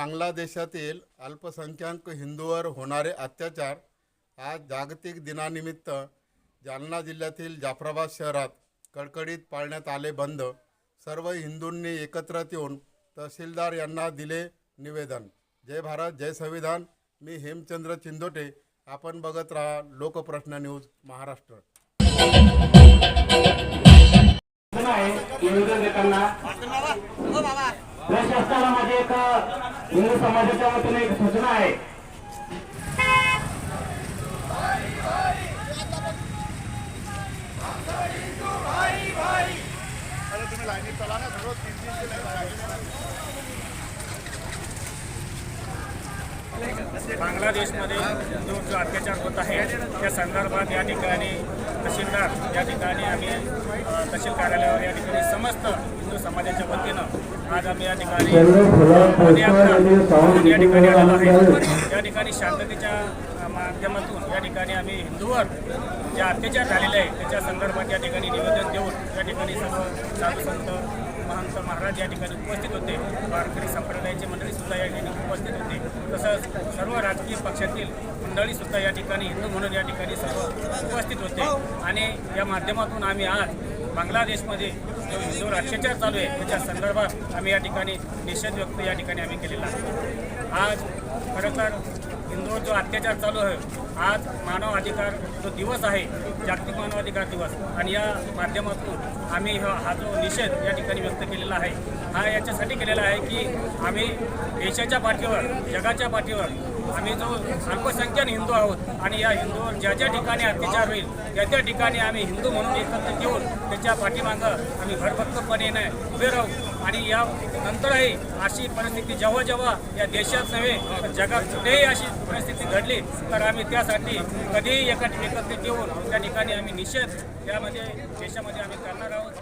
बांगलादेशातील अल्पसंख्याक हिंदूवर होणारे अत्याचार आज जागतिक दिनानिमित्त जालना जिल्ह्यातील जाफराबाद शहरात कडकडीत पाळण्यात आले बंद. सर्व हिंदूंनी एकत्र येऊन तहसीलदार यांना दिले निवेदन. जय भारत जय संविधान. मी हेमचंद्र चिंदोटे. आपण बघत राहा लोकप्रश्न न्यूज महाराष्ट्र. प्रशासनामध्ये एक हिंदू समाजाच्या वतीने एक सूचना आहे. बांगलादेशमध्ये जो अत्याचार होत आहे. त्या संदर्भात या ठिकाणी तहसीलदार या ठिकाणी आम्ही तहसील कार्यालयावर या ठिकाणी समस्त हिंदू समाजाच्या वतीनं आज आम्ही या ठिकाणी या ठिकाणी आलेलो आहे या ठिकाणी शांततेच्या माध्यमातून या ठिकाणी आम्ही हिंदूवर जे अत्याचार झालेले आहे त्याच्या संदर्भात या ठिकाणी निवेदन देऊन या ठिकाणी सर्व साधू संत महंत महाराज या ठिकाणी उपस्थित होते वारकरी संप्रदायाचे मंडळी सुद्धा या ठिकाणी उपस्थित होते तसंच सर्व राजकीय पक्षातील मंडळी सुद्धा या ठिकाणी हिंदू म्हणून या ठिकाणी सर्व उपस्थित होते. आणि या माध्यमातून आम्ही आज बांगलादेशमध्ये जो हिंदूवर अत्याचार चालू आहे त्याच्या संदर्भात आम्ही या ठिकाणी निषेध व्यक्त या ठिकाणी आम्ही केलेला आहे. आज खरं तर हिंदूवर जो अत्याचार चालू आहे आज मानव अधिकार जो दिवस आहे जागतिक मानवाधिकार दिवस आणि या माध्यमातून आम्ही हा हा जो निषेध या ठिकाणी व्यक्त केलेला आहे हा याच्यासाठी केलेला आहे की आम्ही देशाच्या पाठीवर जगाच्या पाठीवर आम्ही जो अल्पसंख्याक हिंदू आहोत आणि या हिंदूवर ज्या ज्या ठिकाणी अत्याचार होईल त्या त्या ठिकाणी आम्ही हिंदू म्हणून एकत्र येऊन त्याच्या पाठीमागं आम्ही भरभक्तपणे उभे राहू. आणि या नंतरही अशी परिस्थिती जेव्हा जेव्हा या देशात नव्हे तर जगात कुठेही अशी परिस्थिती घडली तर आम्ही त्यासाठी कधीही एका एकत्रित येऊन त्या ठिकाणी आम्ही निषेध त्यामध्ये देशामध्ये आम्ही करणार आहोत.